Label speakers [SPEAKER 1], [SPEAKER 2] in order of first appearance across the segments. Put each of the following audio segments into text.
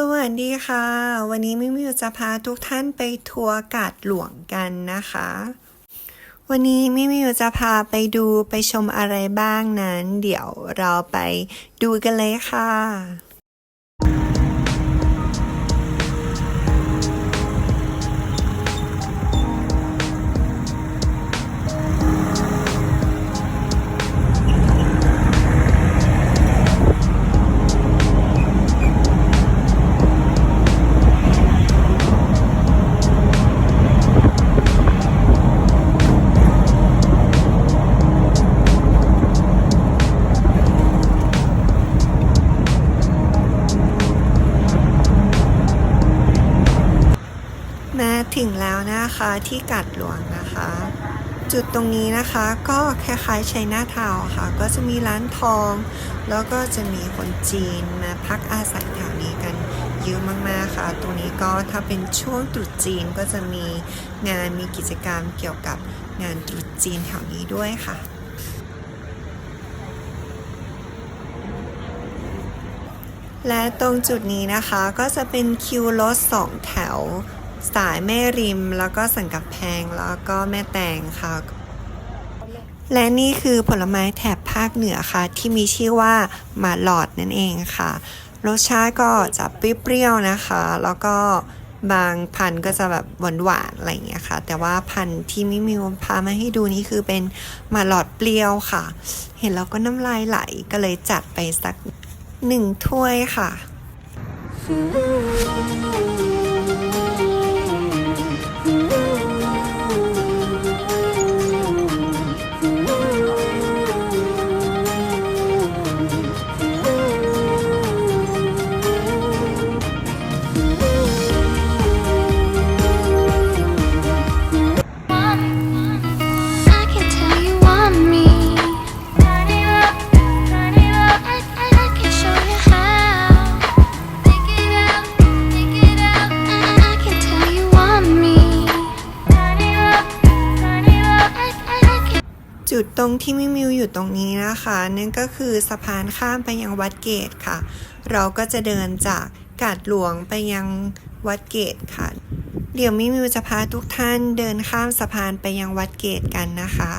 [SPEAKER 1] สวัสดีค่ะ วันนี้มิมิวจะพาทุกท่านไปทัวร์กาดหลวงกันนะคะ วันนี้มิมิวจะพาไปดูไปชมอะไรบ้างนั้น เดี๋ยวเราไปดูกันเลยค่ะ ถึงแล้วนะคะที่กัดหลวงนะคะ จุดตรงนี้นะคะก็คล้ายๆชัยนาทาวน์ค่ะ ก็จะมีร้านทอง แล้วก็จะมีคนจีนมาพักอาศัยแถวนี้กันเยอะมากๆค่ะ ตรงนี้ก็ถ้าเป็นช่วงตรุษจีนก็จะมีงานมีกิจกรรมเกี่ยวกับงานตรุษจีนแถวนี้ด้วยค่ะและตรงจุดนี้นะคะก็จะเป็นคิวรถสองแถว สายแม่ริม แล้วก็สันกับแพงแล้วก็แม่แตงค่ะ และนี่คือผลไม้แถบภาคเหนือค่ะ ที่มีชื่อว่ามาหลอดนั่นเองค่ะ รสชาติก็จะเปรี้ยวๆนะคะ แล้วก็บางพันธุ์ก็จะแบบหวานๆอะไรอย่างเงี้ยค่ะ แต่ว่าพันธุ์ที่มิมิวพามาให้ดูนี่คือเป็นมาหลอดเปรี้ยวค่ะ เห็นแล้วก็น้ำลายไหลก็เลยจัดไปสักหนึ่งถ้วยค่ะ ที่มิมิวอยู่ตรงนี้นะคะนั่นก็คือสะพานข้ามไปยังวัดเกตค่ะ เราก็จะเดินจากกาดหลวงไปยังวัดเกตค่ะ เดี๋ยวมิมิวจะพาทุกท่านเดินข้ามสะพานไปยังวัดเกตกันนะคะ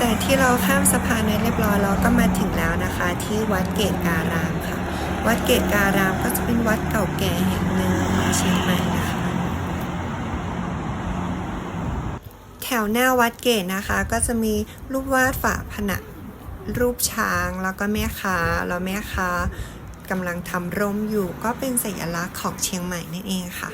[SPEAKER 1] จากที่เราข้ามสะพานไปเรียบร้อยเราก็มาถึงแล้วนะคะ ที่วัดเกตการามค่ะ วัดเกตการามก็จะเป็นวัดเก่าแก่แห่งหนึ่งในเชียงใหม่นะคะแถวหน้าวัดเกตนะคะ ก็จะมีรูปวาดฝาผนังรูปช้างแล้วก็แม่ค้าแล้วแม่ค้ากำลังทำร่มอยู่ก็เป็นสัญลักษณ์ของเชียงใหม่นั่นเองค่ะ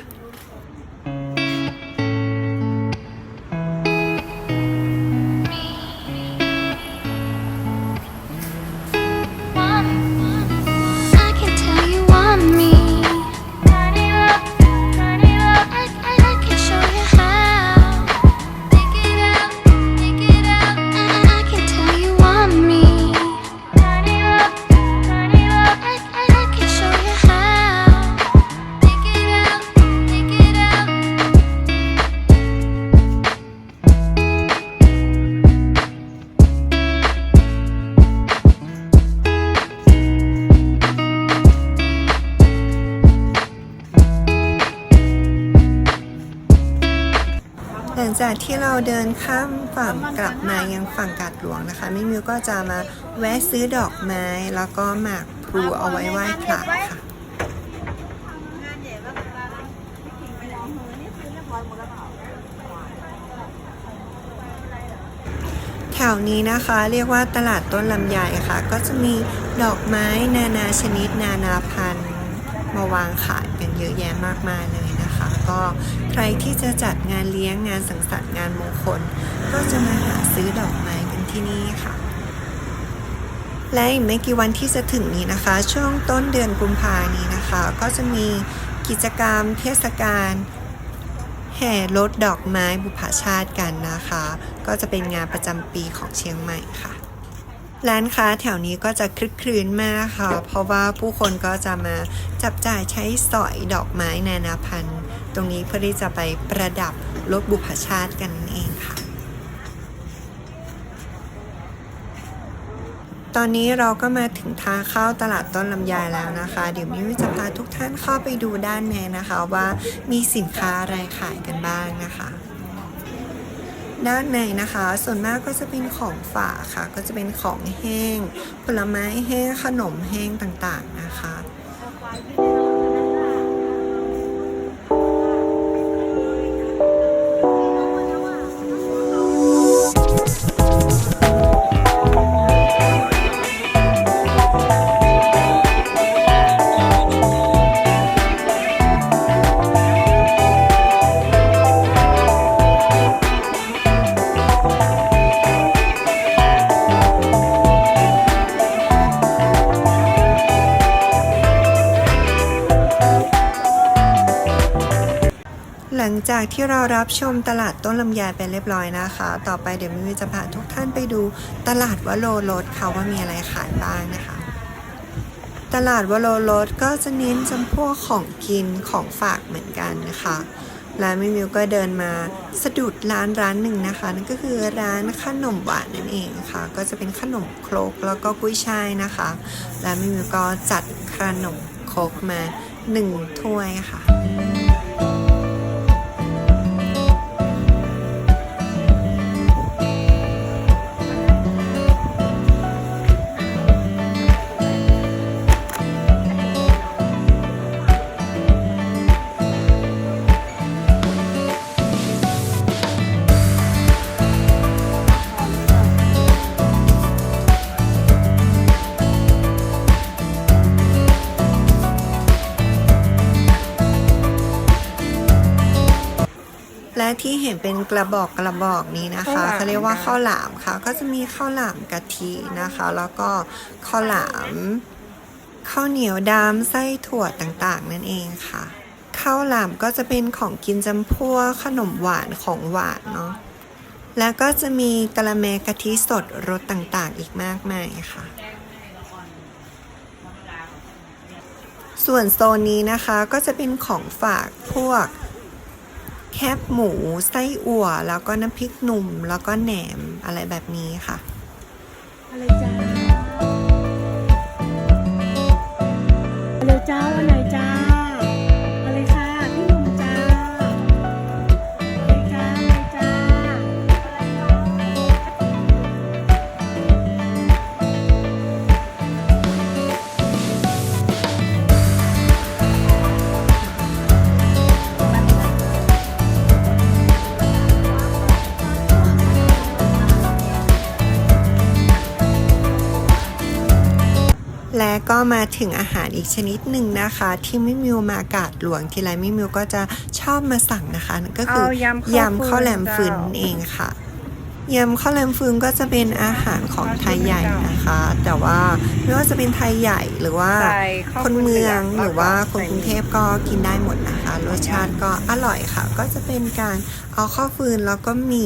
[SPEAKER 2] หลั
[SPEAKER 1] งจากที่เราเดินข้ามฝั่งกลับมายังฝั่งกาดหลวงนะคะมิมิวก็จะมาแวะซื้อดอกไม้แล้วก็หมากพลูเอาไว้ไหว้พระค่ะแถวนี้นะคะเรียกว่าตลาดต้นลำไยค่ะ ก็จะมีดอกไม้นานาชนิดนานาพันธุ์มาวางขายกันเยอะแยะมากมายเลย นะคะก็ใครที่จะจัดงานเลี้ยงงานสังสรรค์งานมงคล ก็จะมาหาซื้อดอกไม้กันที่นี่ค่ะ และอีกไม่กี่วันที่จะถึงนี้นะคะ ช่วงต้นเดือนกุมภานี้นะคะ ก็จะมีกิจกรรมเทศกาลแห่รถดอกไม้บุพชาติกันนะคะ ก็จะเป็นงานประจำปีของเชียงใหม่ค่ะร้านค้าแถวนี้ก็จะคลึกครื้นมากค่ะ เพราะว่าผู้คนก็จะมาจับจ่ายใช้สอยดอกไม้นานาพันธุ์ รงนี้เพื่อที่จะไปประดับรถบุพชาติกันนั่นเองค่ะ ตอนนี้เราก็มาถึงทางเข้าตลาดต้นลำไยแล้วนะคะ เดี๋ยวมิวจะพาทุกท่านเข้าไปดูด้านในนะคะ ว่ามีสินค้าอะไรขายกันบ้างนะคะด้านในนะคะ ส่วนมากก็จะเป็นของฝากค่ะ ก็จะเป็นของแห้ง ผลไม้แห้ง ขนมแห้งต่างๆนะคะ จากที่เรารับชมตลาดต้นลำไยไปเรียบร้อยนะคะ ต่อไปเดี๋ยวมิวจะพาทุกท่านไปดูตลาดวโรรสค่ะว่ามีอะไรขายบ้างนะคะ ตลาดวโรรสก็จะเน้นจำพวกของกินของฝากเหมือนกันนะคะแล้วมิมิวก็เดินมาสะดุดร้านร้านหนึ่งนะคะ นั่นก็คือร้านขนมหวานนั่นเองค่ะ ก็จะเป็นขนมครกแล้วก็กุ้ยช่ายนะคะ แล้วมิมิวก็จัดขนมครกมาหนึ่งถ้วยค่ะ ที่เห็นเป็นกระบอกกระบอกนี้นะคะ
[SPEAKER 3] ข้าวหลาม
[SPEAKER 1] เขาเรียกว่า
[SPEAKER 3] ค่ะ
[SPEAKER 1] ข้าวหลามค่ะ ก็จะมีข้าวหลามกะทินะคะ แล้วก็ข้าวหลามข้าวเหนียวดำไส้ถั่วต่างๆ นั่นเองค่ะข้าวหลามก็จะเป็นของกินจำพวกขนมหวานของหวานเนาะแล้วก็จะมีกะละแมกะทิสดรสต่างๆ อีกมากมายค่ะ ส่วนโซนนี้นะคะก็จะเป็นของฝากพวก แคบหมู ไส้อั่ว แล้วก็น้ำพริกหนุ่ม แล้วก็แหนมอะไรแบบนี้ค่ะ
[SPEAKER 3] อะไรจ้าอะไรจ้าวันไหน
[SPEAKER 1] มาถึงอาหารอีกชนิดหนึ่งนะคะ ที่มิมิวมากาดหลวงทีไรมิมิวก็จะชอบมาสั่งนะคะนั่นก็คือ
[SPEAKER 3] เอายำข้าว
[SPEAKER 1] ยำข้าวแหลมฟืน
[SPEAKER 3] เจ้า
[SPEAKER 1] นั่นเองค่ะยำข้าวแหลมฟืนก็จะเป็นอาหารของไทยใหญ่นะคะ แต่ว่าไม่ว่าจะเป็นไทยใหญ่หรือว่า
[SPEAKER 3] ใส่ข้าว
[SPEAKER 1] คนเมือง
[SPEAKER 3] เปลือก
[SPEAKER 1] หรือว่าคน
[SPEAKER 3] ใส่
[SPEAKER 1] กรุงเทพก็กินได้หมดนะคะ รสชาติก็อร่อยค่ะ ก็จะเป็นการเอาข้าวฟืนแล้วก็มี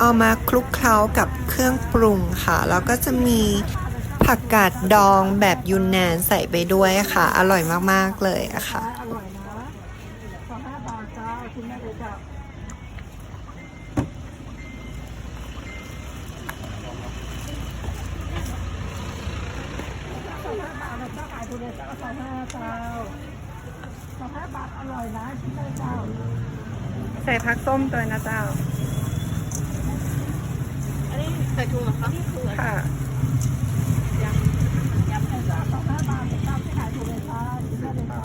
[SPEAKER 1] เอามาคลุกเคล้ากับเครื่องปรุงค่ะ แล้วก็จะมี ผักกาดดองแบบยุนนานใส่ไปด้วยค่ะ อร่อยมากๆเลยอะค่ะ
[SPEAKER 3] อร่อยนะขอห้าบาทจ้าคุณแม่เลยจ้าสองห้าบาทนะเจ้าขายทุเรียนเจ้าสองห้าเจ้าสองห้าบาทอร่อยนะชิมได้เจ้า
[SPEAKER 1] ใส่ผักส้มตัวนะเจ้า
[SPEAKER 3] อันนี้ใส่ถุงเหรอคะถุงเหรอ
[SPEAKER 1] ค่ะ
[SPEAKER 3] ยำยำไข่ปลาสองห้าบาทตามที่ขายถุงเลยค่ะถุงแค่เลยค่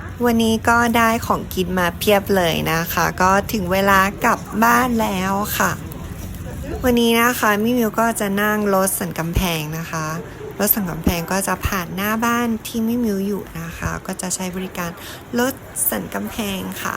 [SPEAKER 3] ะ
[SPEAKER 1] วันนี้ก็ได้ของกินมาเพียบเลยนะคะ ก็ถึงเวลากลับบ้านแล้วค่ะ วันนี้นะคะมิมิวก็จะนั่งรถสันกำแพงนะคะรถสันกำแพงก็จะผ่านหน้าบ้านที่มิมิวอยู่นะคะ ก็จะใช้บริการรถสันกำแพงค่ะ